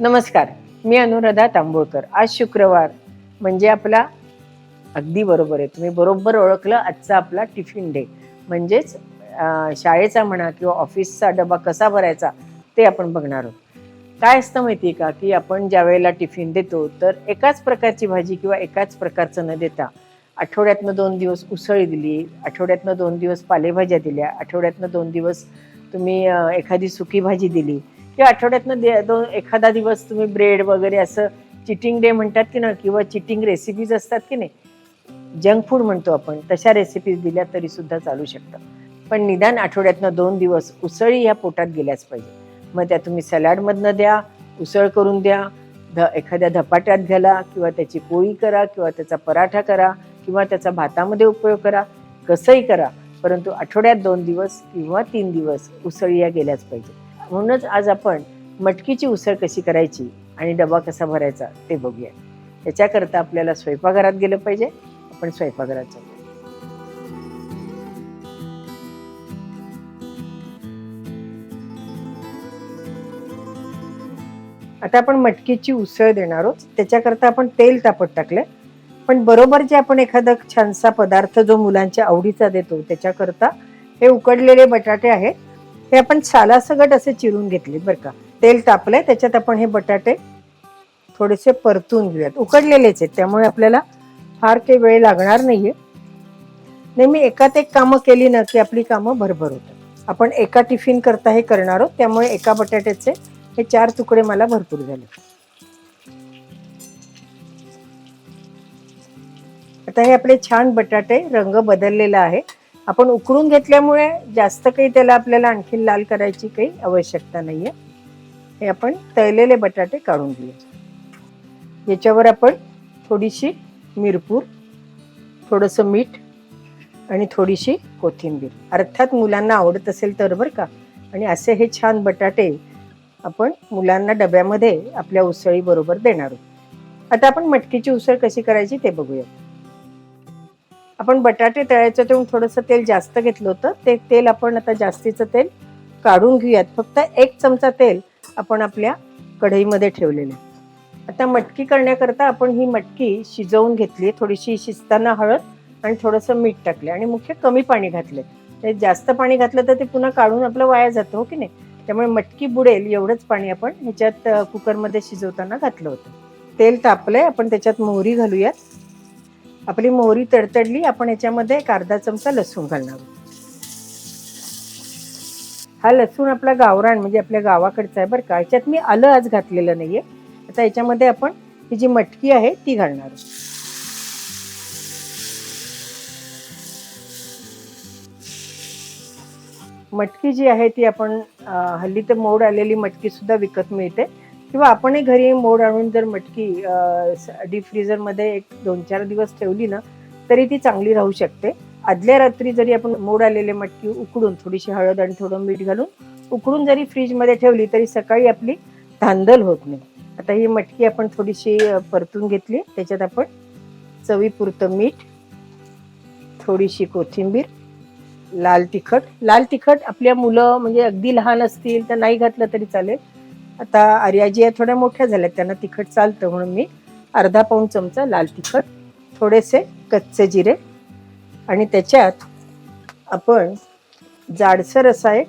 नमस्कार मी अनुराधा तांबोळकर. आज शुक्रवार म्हणजे आपला अगदी बरोबर आहे. तुम्ही बरोबर ओळखलं आजचा आपला टिफिन डे. म्हणजेच शाळेचा म्हणा किंवा ऑफिसचा डबा कसा भरायचा ते आपण बघणार आहोत. काय असतं माहिती आहे का की आपण ज्या वेळेला टिफिन देतो तर एकाच प्रकारची भाजी किंवा एकाच प्रकारचं न देता आठवड्यातनं दोन दिवस उसळी दिली आठवड्यातनं दोन दिवस पालेभाज्या दिल्या आठवड्यातनं दोन दिवस तुम्ही एखादी सुकी भाजी दिली किंवा आठवड्यातनं दे दोन एखादा दिवस तुम्ही ब्रेड वगैरे असं चिटिंग डे म्हणतात की ना किंवा चिटिंग रेसिपीज असतात की नाही जंक फूड म्हणतो आपण तशा रेसिपीज दिल्या तरी सुद्धा चालू शकतं. पण निदान आठवड्यातनं दोन दिवस उसळी ह्या पोटात गेल्याच पाहिजे. मग त्या तुम्ही सलाडमधनं द्या उसळ करून द्या ध एखाद्या धपाट्यात घाला किंवा त्याची पोळी करा किंवा त्याचा पराठा करा किंवा त्याचा भातामध्ये उपयोग करा कसंही करा परंतु आठवड्यात दोन दिवस किंवा तीन दिवस उसळी या गेल्याच पाहिजे. म्हणूनच आज आपण मटकीची उसळ कशी करायची आणि डबा कसा भरायचा ते बघूया. त्याच्याकरता आपल्याला स्वयंपाकघरात गेलं पाहिजे आपण स्वयंपाकघरात जाऊ. आता आपण मटकीची उसळ देणार आहोत. त्याच्याकरता आपण तेल तापत टाकलंय पण बरोबर जे आपण एखादा छानसा पदार्थ जो मुलांच्या आवडीचा देतो त्याच्याकरता हे उकडलेले बटाटे आहेत. हे आपण सालासगट असे चिरून घेतले बरं का. तेल तापलंय त्याच्यात आपण हे बटाटे थोडेसे परतून घेऊयात. उकडलेलेच आहेत त्यामुळे आपल्याला फार काही वेळ लागणार नाहीये. नेहमी एकात एक कामं केली ना की आपली कामं भरभर होतात. आपण एका टिफिन करता हे करणार आहोत त्यामुळे एका बटाट्याचे हे चार तुकडे मला भरपूर झाले. आता हे आपले छान बटाटे रंग बदललेला आहे. आपण उकळून घेतल्यामुळे जास्त काही त्याला आपल्याला आणखी लाल करायची काही आवश्यकता नाही आहे हे आपण तळलेले बटाटे काढून घेऊया. याच्यावर आपण थोडीशी मिरपूर थोडंसं मीठ आणि थोडीशी कोथिंबीर. अर्थात मुलांना आवडत असेल तर बरं का. आणि असे हे छान बटाटे आपण मुलांना डब्यामध्ये आपल्या उसळीबरोबर देणार आहोत. आता आपण मटकीची उसळ कशी करायची ते बघूया. आपण बटाटे तळायचं तेव्हा थोडंसं तेल जास्त घेतलं होतं. ते तेल आपण आता जास्तीचं तेल काढून घेऊयात. फक्त एक चमचा तेल आपण आपल्या कढईमध्ये ठेवलेलं आहे. आता मटकी करण्याकरता आपण ही मटकी शिजवून घेतली थोडीशी शिजताना हळद आणि थोडंसं मीठ टाकले आणि मुख्य कमी पाणी घातले म्हणजे ते जास्त पाणी घातलं तर ते पुन्हा काढून आपलं वाया जातं हो की नाही? त्यामुळे मटकी बुडेल एवढंच पाणी आपण ह्याच्यात कुकरमध्ये शिजवताना घातलं होतं. तेल तापलंय. आपण त्याच्यात मोहरी घालूयात. आपली मोहरी तडतडली आपण याच्यामध्ये एक अर्धा चमचा लसूण घालणार. हा लसूण आपला गावरान म्हणजे आपल्या गावाकडचा आहे बरं का. याच्यात मी आलं आज घातलेलं नाहीये. आता याच्यामध्ये आपण ही जी मटकी आहे ती घालणार. मटकी जी आहे ती आपण हल्ली तर मोड आलेली मटकी सुद्धा विकत मिळते. किंवा आपणही घरी मोड आणून जर मटकी डीप फ्रीजरमध्ये एक दोन चार दिवस ठेवली ना तरी ती चांगली राहू शकते. आदल्या रात्री जरी आपण मोड आलेले मटकी उकडून थोडीशी हळद आणि थोडं मीठ घालून उकडून जरी फ्रीजमध्ये ठेवली तरी सकाळी आपली धांदल होत नाही. आता ही मटकी आपण थोडीशी परतून घेतली. त्याच्यात आपण चवीपुरतं मीठ थोडीशी कोथिंबीर लाल तिखट. लाल तिखट आपल्या मुलं म्हणजे अगदी लहान असतील तर नाही घातलं तरी चालेल. आता आर्याजी या थोड्या मोठ्या झाल्यात त्यांना तिखट चालतं म्हणून मी अर्धा पाऊण चमचा लाल तिखट थोडेसे कच्चे जिरे आणि त्याच्यात आपण जाडसर असा एक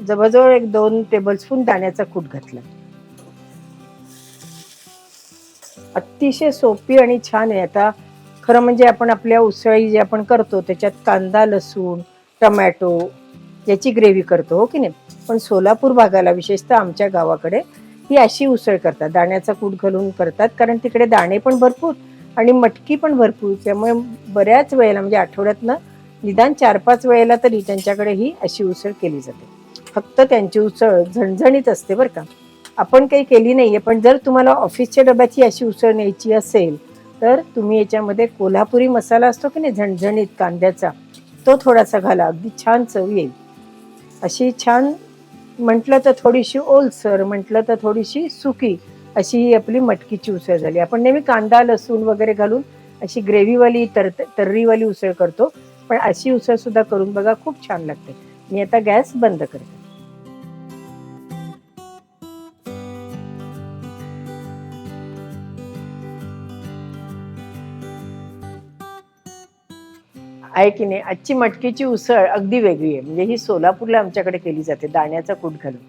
जवळजवळ एक दोन टेबलस्पून दाण्याचा कूट घातला. अतिशय सोपी आणि छान आहे. आता खरं म्हणजे आपण आपल्या उसळी जे आपण करतो त्याच्यात कांदा लसूण टमॅटो याची ग्रेव्ही करतो हो की नाही? पण सोलापूर भागाला विशेषतः आमच्या गावाकडे ही अशी उसळ करतात. दाण्याचा कूट घालून करतात कारण तिकडे दाणे पण भरपूर आणि मटकी पण भरपूर. त्यामुळे बऱ्याच वेळेला म्हणजे आठवड्यातनं निदान चार पाच वेळेला तरी त्यांच्याकडे ही अशी उसळ केली जाते. फक्त त्यांची उसळ झणझणीत असते बरं का. आपण काही केली नाही आहे पण जर तुम्हाला ऑफिसच्या डब्याची अशी उसळ न्यायची असेल तर तुम्ही याच्यामध्ये कोल्हापुरी मसाला असतो की नाही झणझणीत कांद्याचा तो थोडासा घाला. अगदी छान चव येईल. अशी छान म्हटलं तर थोडीशी ओलसर म्हटलं तर थोडीशी सुकी अशी ही आपली मटकीची उसळ झाली. आपण नेहमी कांदा लसूण वगैरे घालून अशी ग्रेव्हीवाली तर तर्रीवाली उसळ करतो. पण अशी उसळ सुद्धा करून बघा खूप छान लागते. मी आता गॅस बंद करते. आहे की नाही आजची मटकीची उसळ अगदी वेगळी आहे. म्हणजे ही सोलापूरला आमच्याकडे केली जाते दाण्याचा कूट घालून.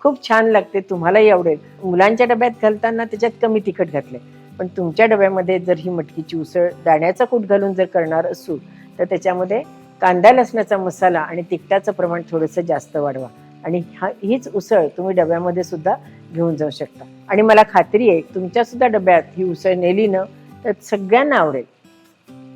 खूप छान लागते तुम्हालाही आवडेल मुलांच्या डब्यात घालताना त्याच्यात कमी तिखट घातले पण तुमच्या डब्यामध्ये जर ही मटकीची उसळ दाण्याचा कूट घालून जर करणार असू तर त्याच्यामध्ये कांदा लसणाचा मसाला आणि तिखटाचं प्रमाण थोडंसं जास्त वाढवा. आणि हा हीच उसळ तुम्ही डब्यामध्ये सुद्धा घेऊन जाऊ शकता. आणि मला खात्री आहे तुमच्या सुद्धा डब्यात ही उसळ नेली ना तर सगळ्यांना आवडेल.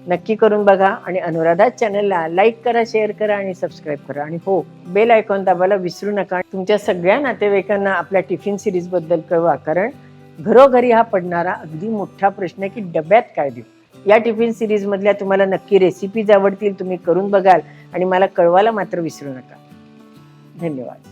नक्की करून बघा आणि अनुराधा चॅनलला लाईक करा शेअर करा आणि सबस्क्राईब करा. आणि हो बेल आयकॉन दाबायला विसरू नका. तुमच्या सगळ्या नातेवाईकांना आपल्या टिफिन सिरीजबद्दल कळवा कारण घरोघरी हा पडणारा अगदी मोठा प्रश्न आहे की डब्यात काय देऊ? या टिफिन सिरीजमधल्या तुम्हाला नक्की रेसिपीज आवडतील तुम्ही करून बघाल आणि मला कळवायला मात्र विसरू नका. धन्यवाद.